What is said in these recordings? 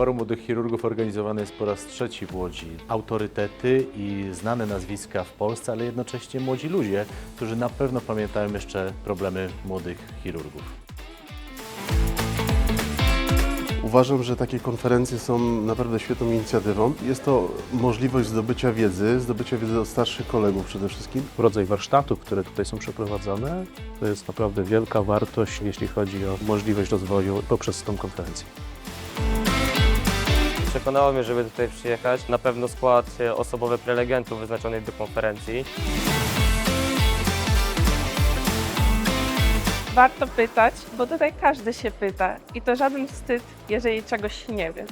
Forum Młodych Chirurgów organizowane jest po raz trzeci w Łodzi. Autorytety i znane nazwiska w Polsce, ale jednocześnie młodzi ludzie, którzy na pewno pamiętają jeszcze problemy młodych chirurgów. Uważam, że takie konferencje są naprawdę świetną inicjatywą. Jest to możliwość zdobycia wiedzy, zdobycia wiedzy od starszych kolegów przede wszystkim. rodzaj warsztatów, które tutaj są przeprowadzane, to jest naprawdę wielka wartość, jeśli chodzi o możliwość rozwoju poprzez tą konferencję. Przekonało mnie, żeby tutaj przyjechać. Na pewno skład e, osobowy prelegentów wyznaczonych do konferencji. Warto pytać, bo tutaj każdy się pyta i to żaden wstyd, jeżeli czegoś nie wie.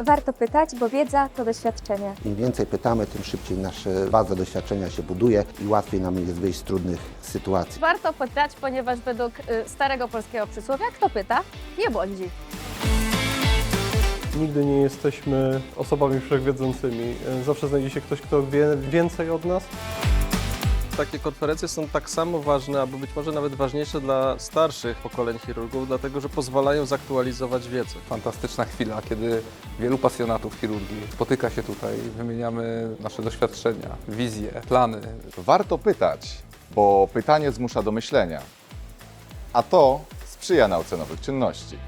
Warto pytać, bo wiedza to doświadczenie. Im więcej pytamy, tym szybciej nasza baza doświadczenia się buduje i łatwiej nam jest wyjść z trudnych sytuacji. Warto pytać, ponieważ według y, starego polskiego przysłowia, kto pyta, nie błądzi. Nigdy nie jesteśmy osobami wszechwiedzącymi. Zawsze znajdzie się ktoś, kto wie więcej od nas. Takie konferencje są tak samo ważne, albo być może nawet ważniejsze dla starszych pokoleń chirurgów, dlatego że pozwalają zaktualizować wiedzę. Fantastyczna chwila, kiedy wielu pasjonatów chirurgii spotyka się tutaj, wymieniamy nasze doświadczenia, wizje, plany. Warto pytać, bo pytanie zmusza do myślenia, a to sprzyja nauce nowych czynności.